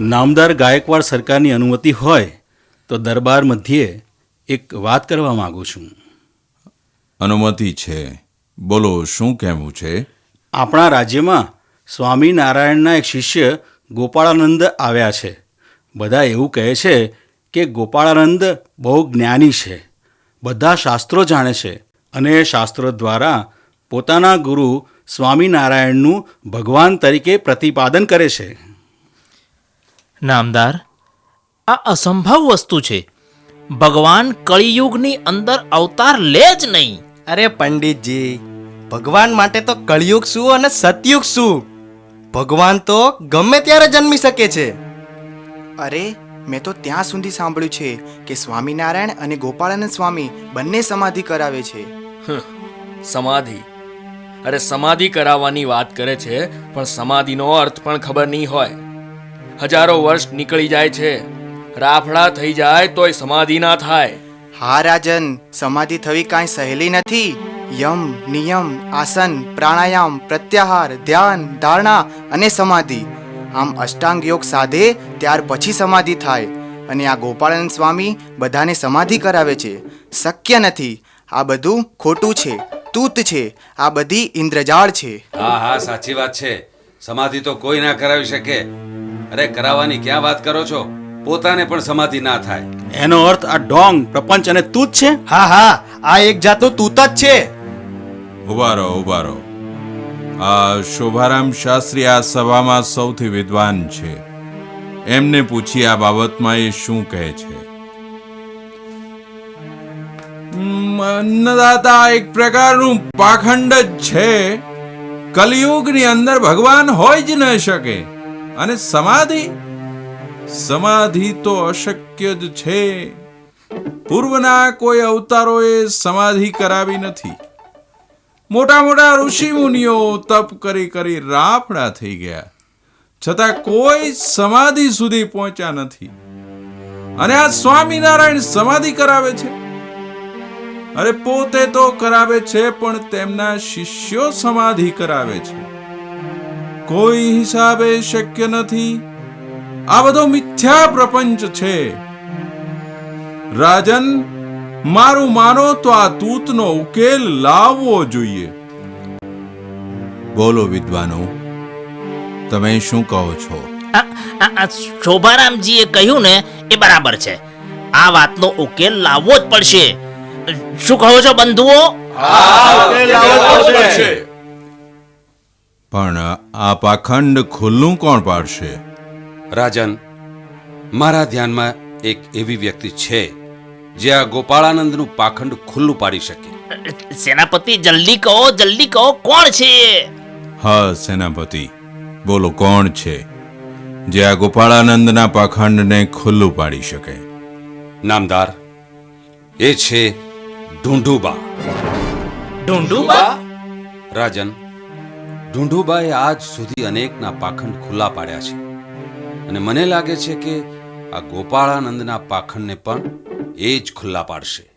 નામદાર ગાયકવાડ સરકારની અનુમતિ હોય તો દરબાર મધ્યે એક વાત કરવા માંગુ છું. અનુમતિ છે. બોલો શું કહેવું છે? આપણા રાજ્યમાં સ્વામિનારાયણના એક શિષ્ય ગોપાળાનંદ આવ્યા છે. બધા એવું કહે છે કે ગોપાળાનંદ બહુ જ્ઞાની છે. બધા શાસ્ત્રો જાણે છે અને એ શાસ્ત્રો દ્વારા પોતાના ગુરુ સ્વામિનારાયણનું ભગવાન તરીકે પ્રતિપાદન કરે છે. નામદાર આ અસંભવ વસ્તુ છે. ભગવાન કળિયુગની અંદર અવતાર લે જ નહીં. અરે પંડિતજી ભગવાન માટે તો કળિયુગ શું અને સતયુગ શું? ભગવાન તો ગમે ત્યારે જન્મી શકે છે. અરે મેં તો ત્યાં સુધી સાંભળ્યું છે કે સ્વામિનારાયણ અને ગોપાળાનંદ સ્વામી બંને સમાધિ કરાવે છે. સમાધિ. અરે સમાધિ કરાવવાની વાત કરે છે પણ સમાધિનો અર્થ પણ ખબર નહીં હોય. હજારો વર્ષ નીકળી જાય છે. રાફડા થઈ જાય તોય સમાધિ ના થાય. હા રાજન સમાધિ થવી કાંઈ સહેલી નથી. યમ નિયમ આસન પ્રાણાયામ પ્રત્યાહાર ધ્યાન ધારણા અને સમાધિ. આમ અષ્ટાંગ યોગ સાધે ત્યાર પછી સમાધિ થાય. અને આ ગોપાળાનંદ સ્વામી બધાને સમાધિ કરાવે છે. શક્ય નથી. આ બધું ખોટું છે તૂત છે. આ બધી ઇન્દ્રજાળ છે. હા હા સાચી વાત છે. સમાધિ તો કોઈ ના કરાવી શકે. અરે કરાવવાની ક્યાં વાત કરો છો? પોતાને પણ સમાધિ ના થાય. એનો અર્થ આ ડોંગ પ્રપંચ અને તું જ છે? હા હા આ એક જાતનું તૂત જ છે. ઊભા રહો ઊભા રહો. આ શોભારામ શાસ્ત્રી આ સભામાં સૌથી વિદ્વાન છે. એમને પૂછી આ બાબતમાં એ શું કહે છે? અન્નદાતા એક પ્રકારનું પાખંડ જ છે. કલિયુગની અંદર ભગવાન હોય જ ન શકે. અને સમાધિ? સમાધિ તો અશક્ય જ છે. પૂર્વના કોઈ અવતારોએ સમાધિ કરાવી નથી. મોટા મોટા ઋષિ મુનિઓ તપ કરી કરી રાફડા થઈ ગયા. છતાં કોઈ સમાધિ સુધી પહોંચ્યા નથી. અને આ સ્વામિનારાયણ સમાધિ કરાવે છે? અરે પોતે તો કરાવે છે, પણ તેમના શિષ્યો સમાધિ કરાવે છે. કોઈ હિસાબે શક્ય નથી. આ બધો મિથ્યા પ્રપંચ છે. રાજન મારું માનો તો આ તૂતનો ઉકેલ લાવવો જોઈએ. બોલો વિદ્વાનો તમે શું કહો છો? શોભારામજીએ કહ્યું ને એ બરાબર છે. આ વાતનો ઉકેલ લાવવો જ પડશે. શું કહો છો બંધુઓ? પણ આ પાખંડ ખુલ્લું કોણ પાડશે? રાજન મારા ધ્યાનમાં એક એવી વ્યક્તિ છે જે આ ગોપાળાનંદનું પાખંડ ખુલ્લું પાડી શકે. સેનાપતિ જલ્દી કહો જલ્દી કહો કોણ છે? હા સેનાપતિ. બોલો કોણ છે જે આ ગોપાળાનંદના પાખંડને ખુલ્લું પાડી શકે? નામદાર એ છે ઢુંઢુબા. ઢુંઢુબા? રાજન ઢૂંઢુબાએ આજ સુધી અનેકના પાખંડ ખુલ્લા પાડ્યા છે. અને મને લાગે છે કે આ ગોપાળાનંદના પાખંડને પણ એ જ ખુલ્લા પાડશે.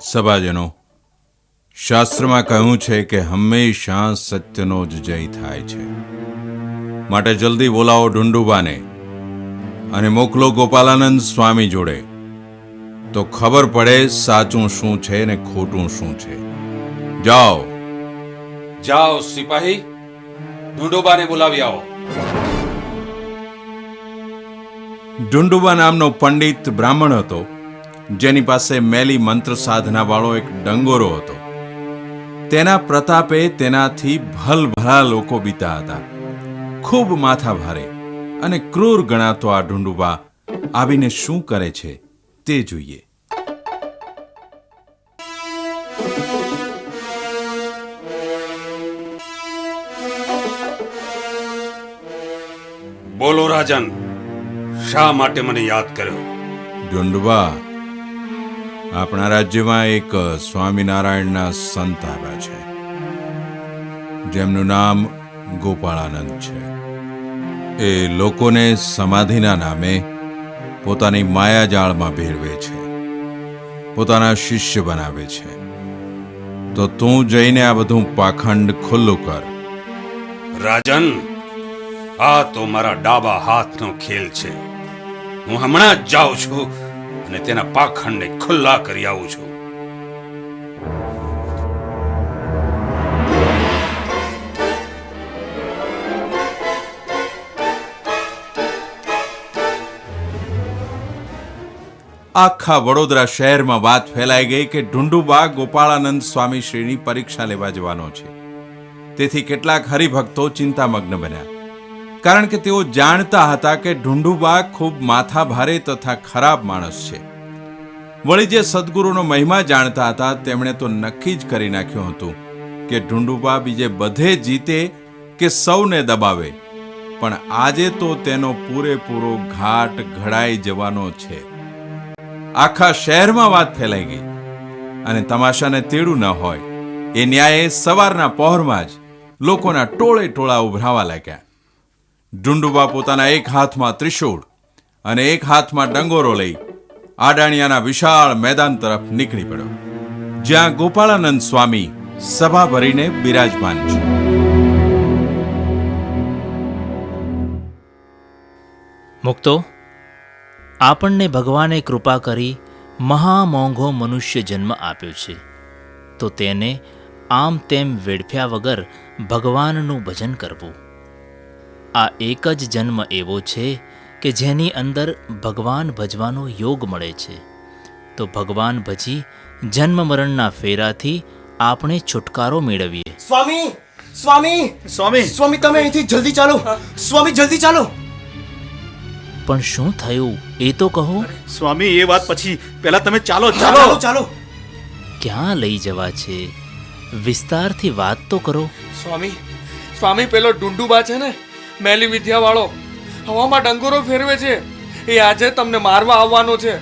સભાજનો, શાસ્ત્રમાં કહ્યું છે કે હંમેશા સત્યનો જ જય થાય છે. માટે જલ્દી બોલાવો ઢુંડુબાને અને મોકલો ગોપાલાનંદ સ્વામી જોડે. તો ખબર પડે સાચું શું છે ને ખોટું શું છે. જાઓ. જાઓ સિપાહી ઢૂંઢુબાને બોલાવી આવો. ઢુંડુબા નામનો પંડિત બ્રાહ્મણ હતો, જેની પાસે મેલી મંત્ર સાધના વાળો એક ડંગોરો હતો. તેના પ્રતાપે તેનાથી ભલભલા લોકો બીતા હતા. ખૂબ માથા ભારે અને ક્રૂર ગણાતો આ ઢુંડુબા આવીને શું કરે છે તે જોઈએ. બોલો રાજન શા માટે મને યાદ કર્યો? ઢુંડવા આપણા રાજ્યમાં એક સ્વામિનારાયણના સંત આવ્યા છે. જેમનું નામ ગોપાળાનંદ છે. એ લોકોને સમાધિના નામે પોતાની માયાજાળમાં ભેળવે છે. પોતાના શિષ્ય બનાવે છે. તો તું જઈને આ બધું પાખંડ ખુલ્લું કર. રાજન આ તો મારા ડાબા હાથનો ખેલ છે. હું હમણાં જ જાઉં છું અને તેના પાખંડને ખુલ્લા કરી આવું છું. આખા વડોદરા શહેરમાં વાત ફેલાઈ ગઈ કે ઢુંડુબા ગોપાળાનંદ સ્વામી શ્રીની પરીક્ષા લેવા જવાનો છે. તેથી કેટલાક હરિભક્તો ચિંતામગ્ન બન્યા. કારણ કે તેઓ જાણતા હતા કે ઢુંઢુબા ખૂબ માથાભારે તથા ખરાબ માણસ છે. વળી જે સદગુરુનો મહિમા જાણતા હતા, તેમણે તો નક્કી જ કરી નાખ્યું હતું કે ઢુંઢુબા બીજે બધે જીતે કે સૌને દબાવે. પણ આજે તો તેનો પૂરેપૂરો ઘાટ ઘડાઈ જવાનો છે. આખા શહેરમાં વાત ફેલાઈ ગઈ. અને તમાશાને તેડું ન હોય. એ ન્યાયે સવારના પહોરમાં જ લોકોના ટોળે ટોળા ઉભરાવા લાગ્યા. ડુંડુબા પોતાના એક હાથમાં ત્રિશૂળ અને એક હાથમાં ડંગોરો લઈ આડાણિયાના વિશાળ મેદાન તરફ નીકળી પડ્યો, જ્યાં ગોપાળાનંદ સ્વામી સભા ભરીને બિરાજમાન છે. મુક્તો, આપણને ભગવાને કૃપા કરી મહામોંઘો મનુષ્ય જન્મ આપ્યો છે. તો તેને આમ તેમ વેડફ્યા વગર ભગવાનનું ભજન કરવું. આ એક જ જન્મ એવો છે કે જેની અંદર ભગવાન ભજવાનો યોગ મળે છે. તો ભગવાન ભજી જન્મ મરણના ફેરાથી આપણે છુટકારો મેળવીએ. સ્વામી સ્વામી સ્વામી. સ્વામી તમે અહીંથી જલ્દી ચાલો. સ્વામી જલ્દી ચાલો. પણ શું થયું? એ તો કહો. સ્વામી એ વાત પછી પહેલા તમે ચાલો ચાલો. ચાલો ચાલો. ક્યાં લઈ જવા છે? વિસ્તારથી વાત તો કરો. સ્વામી સ્વામી પેલો ડુંડુબા છે ને? મેલી વિદ્યાવાળો. હવામાં ડંગોરો ફેરવે છે. એ આજે તમને મારવા આવવાનો છે.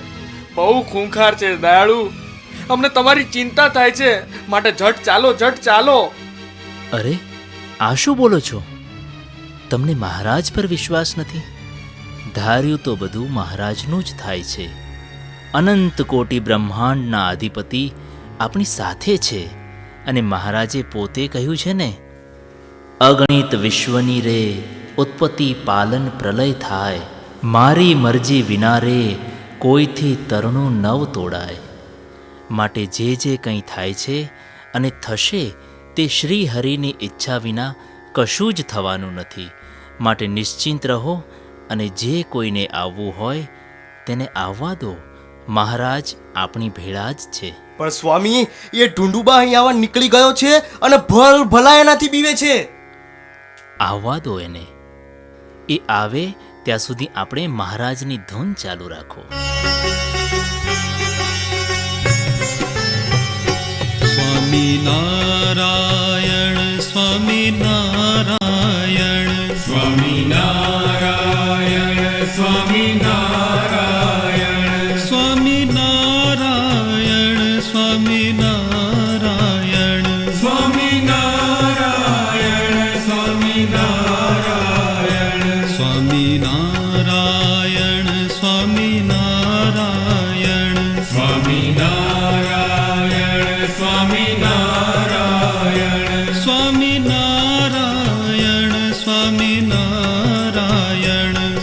બહુ ખૂંખાર છે, દયાળુ. અમને તમારી ચિંતા થાય છે. માટે ઝટ ચાલો ઝટ ચાલો. અરે, આ શું બોલો છો? તમને મહારાજ પર વિશ્વાસ નથી? ધાર્યું તો બધું મહારાજનું જ થાય છે. અનંત કોટી બ્રહ્માંડના અધિપતિ આપણી સાથે છે અને મહારાજે પોતે કહ્યું છે ને, અગણિત વિશ્વની રે ઉત્પત્તિ પાલન પ્રલય થાય. મારી મરજી વિના રે કોઈથી તરણું નવ તોડાય. માટે જે જે કંઈ થાય છે અને થશે તે શ્રી હરિની ઈચ્છા વિના કશું જ થવાનું નથી. માટે નિશ્ચિંત રહો અને જે કોઈને આવવું હોય તેને આવવા દો. મહારાજ આપણી ભેળા જ છે. પણ સ્વામી એ ઢુંડુબા અહીં આવવા નીકળી ગયો છે અને ભલ ભલા એનાથી બીવે છે. આવવા દો એને. એ આવે ત્યાં સુધી આપણે મહારાજની ધૂન ચાલુ રાખો. સ્વામિનારાયણ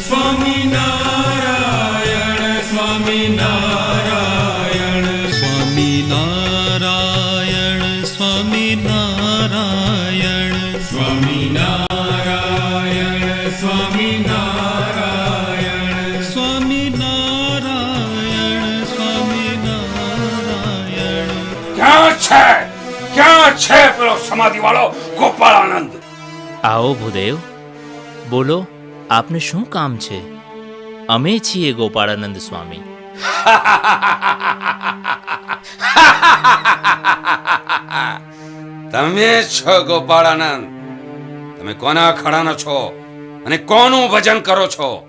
સ્વામિનારાયણ સ્વામિનારાયણ સ્વામિનારાયણ સ્વામિનારાયણ સ્વામિનારાયણ સ્વામિનારાયણ સ્વામિનારાયણ સ્વામિનારાયણ સ્વામિનારાયણ ક્યાં છે? ક્યાં છે પેલો સમાધિ વાળો ગોપાળાનંદ. આવો ભૂદેવ બોલો. આપને શું કામ છે? અમે છીએ ગોપાળાનંદ સ્વામી. તમે છો ગોપાળાનંદ. તમે કોના ખડાના છો અને કોનું ભજન કરો છો?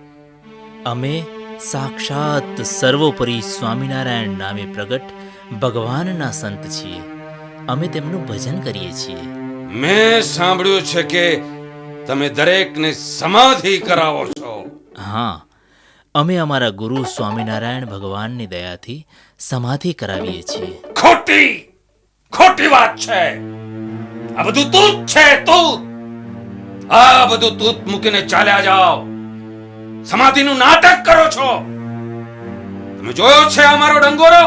અમે સાક્ષાત સર્વોપરી સ્વામિનારાયણ નામે પ્રગટ ભગવાનના સંત છીએ. અમે તેમનું ભજન કરીએ છીએ. મેં સાંભળ્યું છે કે તમે દરેકને સમાધિ કરાવો છો. હા અમે અમારા ગુરુ સ્વામિનારાયણ ભગવાનની દયાથી સમાધિ કરાવીએ છીએ. ખોટી ખોટી વાત છે. આ બધું તું જ છે તું આ બધું તૂત મૂકીને ચાલ્યા જાઓ. સમાધિનું નાટક કરો છો. તમે જોયો છે અમારો ડંગોરો?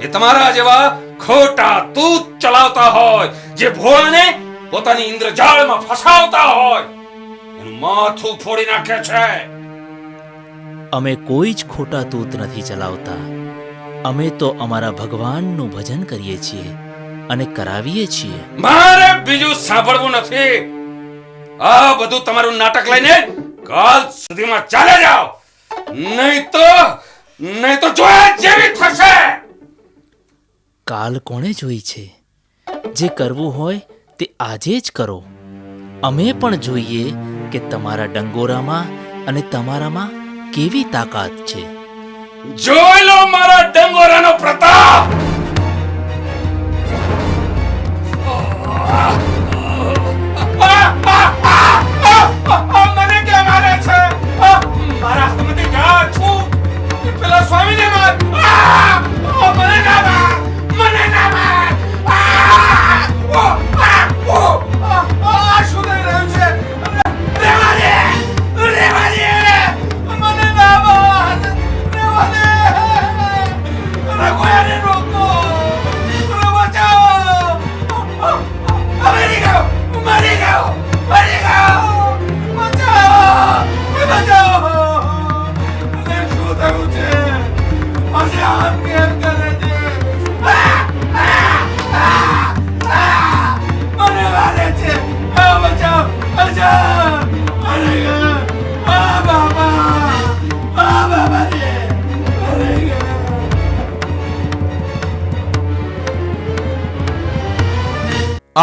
એ તમારા જેવા ખોટા તૂત ચલાવતા હોય જે ભોળાને પોતાની ઇન્દ્રજાળમાં ફસાવતા હોય એનું માથું ફોડી નાખે છે. અમે કોઈ જ ખોટા તૂત નથી ચલાવતા. અમે તો અમારા ભગવાનનું ભજન કરીએ છીએ અને કરાવીએ છીએ. મારે બીજું સાંભળવું નથી. આ બધું તમારું નાટક લઈને કાલ સુધીમાં ચાલે જાઓ. નહીં તો નહીં તો જોયા જેવી થશે. કાલ કોણે જોઈ છે? જે કરવું હોય તે આજે જ કરો. અમે પણ જોઈએ કે તમારા ડંગોરામાં અને તમારામાં કેવી તાકાત છે. જોઈ લો મારા ડંગોરાનો પ્રતાપ! મને કેમ મારે.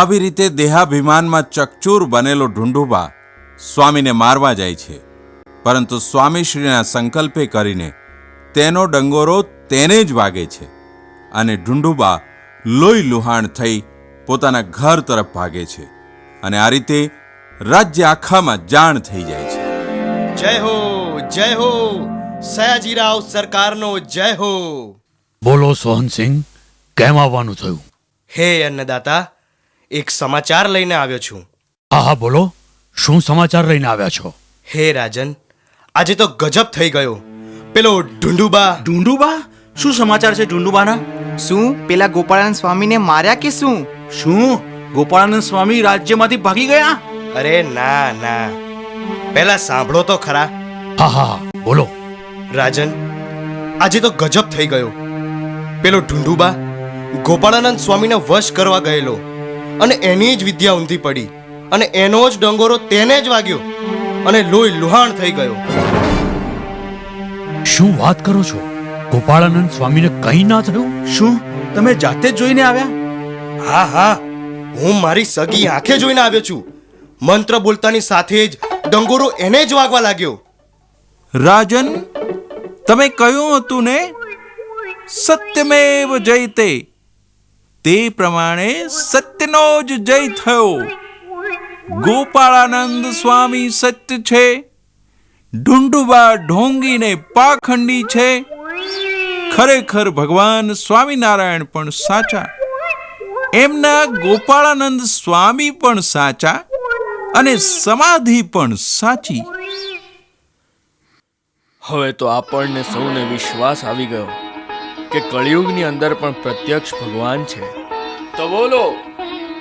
આવી રીતે દેહાભિમાનમાં ચકચૂર બનેલો ઢુંઢુબા સ્વામીને મારવા જાય છે. પરંતુ સ્વામીશ્રીના સંકલ્પે કરીને તેનો ડંગોરો તેને જ વાગે છે અને ઢુંઢુબા લોહી લુહાણ થઈ પોતાના ઘર તરફ ભાગે છે અને આ રીતે રાજ્ય આખામાં જાણ થઈ જાય છે. જય હો જય હો સયાજીરાવ સરકારનો જય હો. બોલો સોહનસિંહ કેમ આવવાનું થયું? હે અન્નદાતા એક સમાચાર લઈને આવ્યો છું. હા હા બોલો. શું સમાચાર લઈને આવ્યા છો? હે રાજન આજે તો ગજબ થઈ ગયો. પેલો ઢુંઢુબા ઢુંડુબા? શું સમાચાર છે ઢુંડુબાના? શું? પેલા ગોપાળાનંદ સ્વામીને માર્યા કે શું? શું? ગોપાળાનંદ સ્વામી રાજ્યમાંથી ભાગી ગયા? અરે ના ના. પહેલા સાંભળો તો ખરા. હા હા હા, બોલો. રાજન આજે તો ગજબ થઈ ગયો. પેલો ઢુંઢુબા ગોપાળાનંદ સ્વામીને વશ કરવા ગયેલો. અને એની જ વિદ્યા ઊંધી પડી. અને એનો જ ડંગોરો તેને જ વાગ્યો. અને લોહી લુહાણ થઈ ગયો. શું વાત કરો છો? ગોપાળાનંદ સ્વામીને કંઈ ના થયું? શું? તમે જાતે જ જોઈને આવ્યા? હા હા. હું મારી સગી આંખે જોઈને આવ્યો છું. મંત્ર બોલતાની સાથે જ ડંગોરો એને જ વાગવા લાગ્યો. રાજન તમે કહ્યું હતું ને? સત્યમેવ જયતે. તે પ્રમાણે સત્યનો જ જય થયો. ગોપાળાનંદ સ્વામી સત્ય છે. ઢુંઢુબા ઢોંગીને પાખંડી છે. ખરેખર ભગવાન સ્વામિનારાયણ પણ સાચા. એમના ગોપાળાનંદ સ્વામી પણ સાચા અને સમાધિ પણ સાચી. હવે તો આપણને સૌને વિશ્વાસ આવી ગયો. કે કળિયુગની અંદર પણ પ્રત્યક્ષ ભગવાન છે? તો બોલો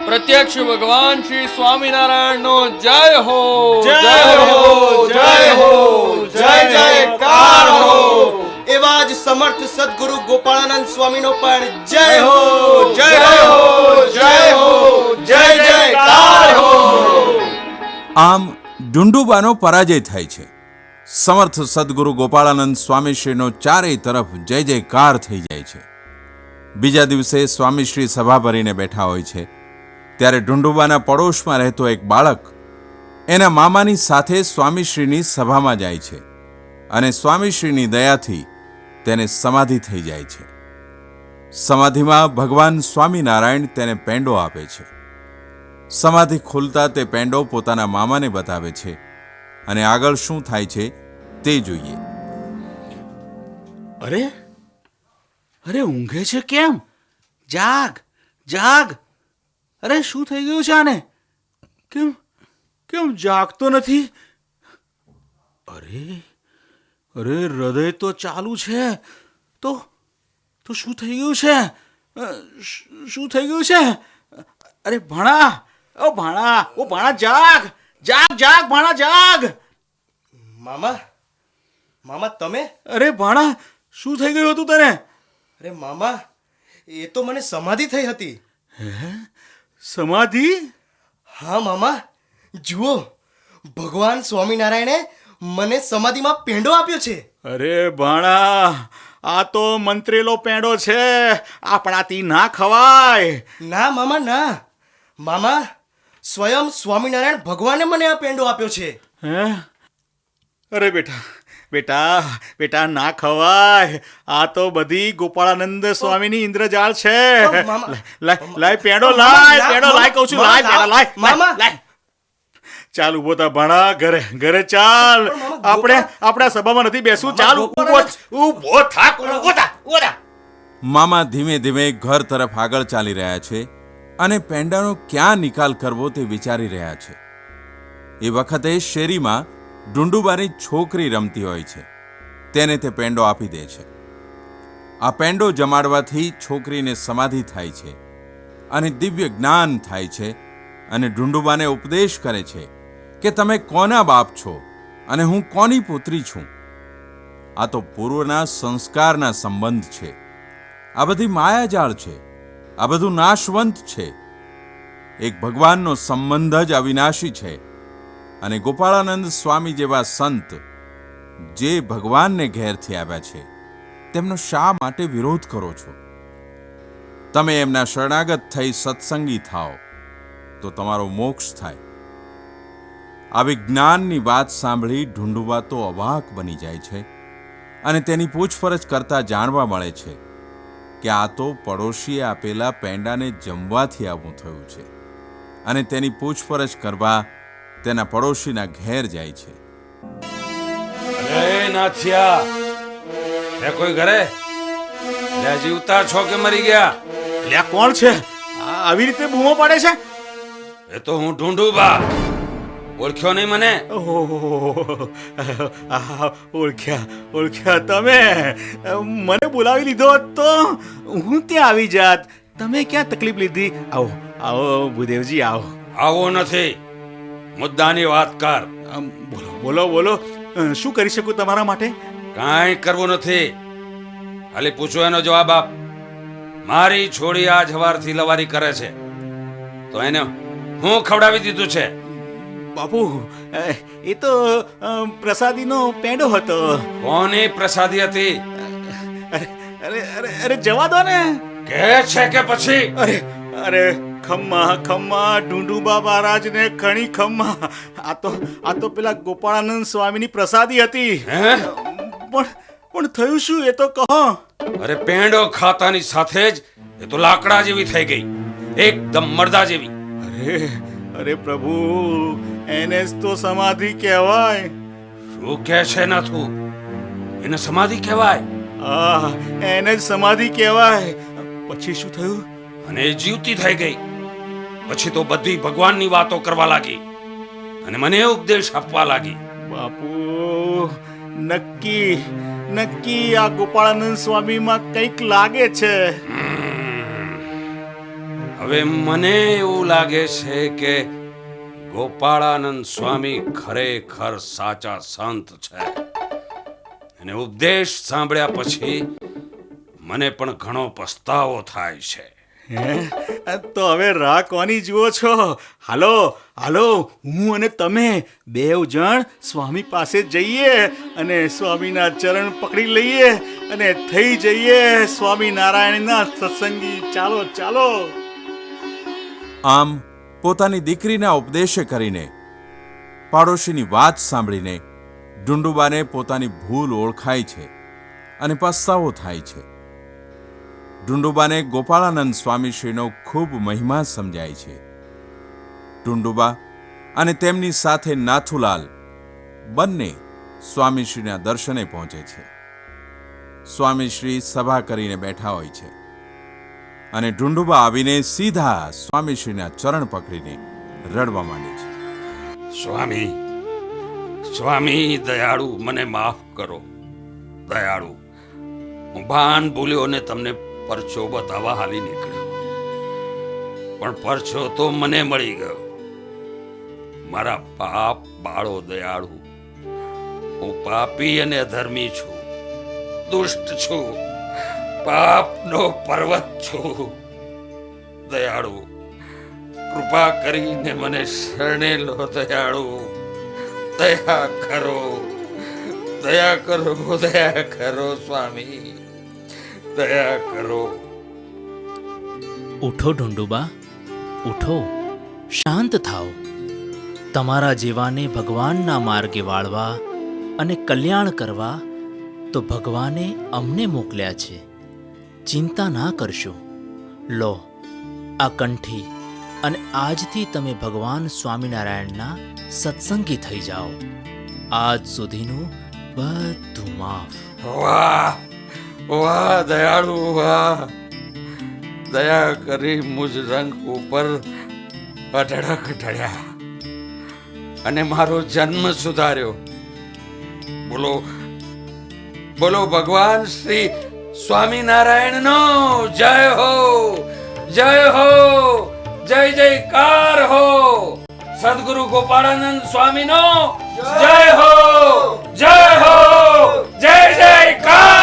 પ્રત્યક્ષ ભગવાન શ્રી સ્વામિનારાયણનો જય હો જય હો જય હો જય જયકાર હો. એવા જ સમર્થ સદગુરુ ગોપાળાનંદ સ્વામીનો પણ જય હો જય હો જય હો જય જયકાર હો. આમ ડુંડુબાનો પરાજય થાય છે. સમર્થ સદગુરુ ગોપાળાનંદ સ્વામીશ્રીનો ચારેય તરફ જય જયકાર થઈ જાય છે. બીજા દિવસે સ્વામીશ્રી સભા ભરીને બેઠા હોય છે. ત્યારે ઢુંડુબાના પડોશમાં રહેતો એક બાળક એના મામાની સાથે સ્વામીશ્રીની સભામાં જાય છે અને સ્વામીશ્રીની દયાથી તેને સમાધિ થઈ જાય છે. સમાધિમાં ભગવાન સ્વામિનારાયણ તેને પેંડો આપે છે. સમાધિ ખુલતા તે પેંડો પોતાના મામાને બતાવે છે અને આગળ શું થાય છે તે જોઈએ. અરે? અરે, ઊંઘે છે કેમ? જાગ જાગ. અરે, શું થઈ ગયું છે આને? કેમ કેમ જાગતો નથી? અરે અરે, હૃદય તો ચાલુ છે. તો તો શું થઈ ગયું છે? શું થઈ ગયું છે? અરે, ભણા, ઓ ભણા ઓ ભણા, જાગ. જાગ જાગ ભાણા જાગ. મામા મામા તમે? અરે ભાણા શું થઈ ગયું હતું તને? અરે મામા એ તો મને સમાધિ થઈ હતી. સમાધિ? હા મામા. જુઓ ભગવાન સ્વામિનારાયણે મને સમાધિમાં પેંડો આપ્યો છે. અરે ભાણા આ તો મંત્રેલો પેંડો છે. આપણાથી ના ખવાય. ના મામા ના. મામા સ્વયં સ્વામિનારાયણ ભગવાને મને આ પેંડો આપ્યો છે. હે? અરે બેટા બેટા બેટા ના ખવાય. આ તો બધી ગોપાળાનંદ સ્વામીની ઇન્દ્રજાળ છે. લાય પેડો લાય પેડો લાય કહું છું લાય પેડો લાય મામા. લાય, ચાલ ઊભો તા ભણા ઘરે ઘરે ચાલ. આપણે આપણા સભામાં નથી બેસવું. ચાલ ઊભો ઊભો થા ઊભો થા ઊભો થા. મામા ધીમે ધીમે ઘર તરફ આગળ ચાલી રહ્યા છે. અને પેંડાનો ક્યાં નિકાલ કરવો તે વિચારી રહ્યા છે. એ વખતે શેરીમાં ઢુંડુબાની છોકરી રમતી હોય છે. તેને તે પેંડો આપી દે છે. આ પેંડો જમાડવાથી છોકરીને સમાધિ થાય છે અને દિવ્ય જ્ઞાન થાય છે અને ઢુંડુબાને ઉપદેશ કરે છે કે તમે કોના બાપ છો અને હું કોની પુત્રી છું. આ તો પૂર્વના સંસ્કારના સંબંધ છે. આ બધી માયાજાળ છે. આ બધું નાશવંત છે. એક ભગવાનનો સંબંધ જ અવિનાશી છે. અને ગોપાળાનંદ સ્વામી જેવા સંત જે ભગવાનને ઘેરથી આવ્યા છે, તેમનો શા માટે વિરોધ કરો છો? તમે એમના શરણાગત થઈ સત્સંગી થાઓ, તો તમારો મોક્ષ થાય. આવી જ્ઞાનની વાત સાંભળી ઢૂંઢવા તો અવાક બની જાય છે અને તેની પૂછપરછ કરતા જાણવા મળે છે. કે આ તો પડોશીએ આપેલા પેંડાને જમવાથી આવું થયું છે અને તેની પૂછપરછ કરવા તેના પડોશીના ઘેર જાય છે. અરે નાથિયા કોઈ ઘરે? લે જીવતા છો કે મરી ગયા? લે કોણ છે? આવી રીતે બૂમો પાડે છે? એ તો હું ઢૂંઢું બા ઓળખ્યો નહીં મને? ઓળખ્યા ઓળખ્યા તમે. મને બોલાવી લીધો તો હું ત્યાં આવી જાત. તમે ક્યાં તકલીફ લીધી? આવો આવો ભૂદેવજી આવો. આવો નથી. મુદ્દાની વાત કર. બોલો બોલો બોલો. શું કરી શકું તમારા માટે? કાંઈ કરવું નથી. ખાલી પૂછો એનો જવાબ આપ. મારી છોડી આ જવારથી લવારી કરે છે. તો એને હું ખવડાવી દીધું છે? બાપુ એ તો પ્રસાદીનો પેંડો હતો. કોની પ્રસાદી હતી? અરે અરે અરે અરે જવા દો ને. કે છે કે પછી? અરે અરે ખમ્મા ખમ્મા ઢુંડુબા મહારાજને ખણી ખમ્મા. આ તો આ તો પેલા ગોપાળાનંદ સ્વામીની પ્રસાદી હતી. પણ પણ થયું શું એ તો કહો. અરે પેંડો ખાતાની સાથે જ એ તો લાકડા જેવી થઈ ગઈ. એકદમ મરદા જેવી. અરે અરે પ્રભુ એને જ તો સમાધિ કહેવાય. શું કહે છે નાથુ? એને સમાધિ કહેવાય? આ એને જ સમાધિ કહેવાય. પછી શું થયું? અને જીવતી થઈ ગઈ. પછી તો બધી ભગવાનની વાતો કરવા લાગી. અને મને ઉપદેશ આપવા લાગી. બાપુ નક્કી નક્કી આ ગોપાળાનંદ સ્વામીમાં કંઈક લાગે છે. હવે મને એવું લાગે છે કે ગોપાળાનંદ સ્વામી ખરેખર સાચા સંત છે. અને ઉપદેશ સાંભળ્યા પછી મને પણ ઘણો પસ્તાવો થાય છે. હે? તો હવે રાહ કોની જુઓ છો? હાલો હાલો હું અને તમે બેવ જણ સ્વામી પાસે જઈએ અને સ્વામીના ચરણ પકડી લઈએ અને થઈ જઈએ સ્વામિનારાયણના સત્સંગી. ચાલો ચાલો. આમ પોતાની દીકરીના ઉપદેશે કરીને, પાડોશીની વાત સાંભળીને ડુંડુબાને પોતાની ભૂલ ઓળખાય છે અને પસ્તાવો થાય છે. ડુંડુબાને ગોપાળાનંદ સ્વામીશ્રીનો ખૂબ મહિમા સમજાય છે. ડુંડુબા અને તેમની સાથે નાથુલાલ બંને સ્વામીશ્રીના દર્શને પહોંચે છે. સ્વામીશ્રી સભા કરીને બેઠા હોય છે. અને ઢુંડુબા આવીને સીધા સ્વામીશ્રીના ચરણ પકડીને રડવા માંડે છે. સ્વામી સ્વામી, દયાળુ, મને માફ કરો. દયાળુ, હું ભાન ભૂલ્યો ને તમને પરચો બતાવવા હાલી નીકળ્યો. પણ પરચો તો મને મળી ગયો. મારા પાપ બાળો દયાળુ, હું પાપી અને અધર્મી છું, દુષ્ટ છું. પાપનો પર્વત છું. દયાળુ, કૃપા કરીને મને શરણે લો, દયાળુ. દયા કરો દયા કરો દયા કરો, સ્વામી. દયા કરો. ઉઠો ઢુંડુબા, ઉઠો, શાંત થાઓ. તમારા જેવાને ભગવાનના માર્ગે વાળવા અને કલ્યાણ કરવા તો ભગવાને અમને મોકલ્યા છે. ચિંતા ના કરશો. લો, આ કંઠી અને આજથી તમે ભગવાન સ્વામિનારાયણના સત્સંગી થઈ જાઓ. આજ સુધીનું બધું માફ. વાહ વાહ, દયાળુ, વાહ. દયા કરી મુજ રંગ ઉપર અઢળક ઢળ્યા. અને મારો જન્મ સુધાર્યો. બોલો બોલો ભગવાન શ્રી સ્વામિનારાયણ નો જય હો જય હો જય જયકાર હો. સદગુરુ ગોપાળાનંદ સ્વામી નો જય હો જય હો. જય જયકાર.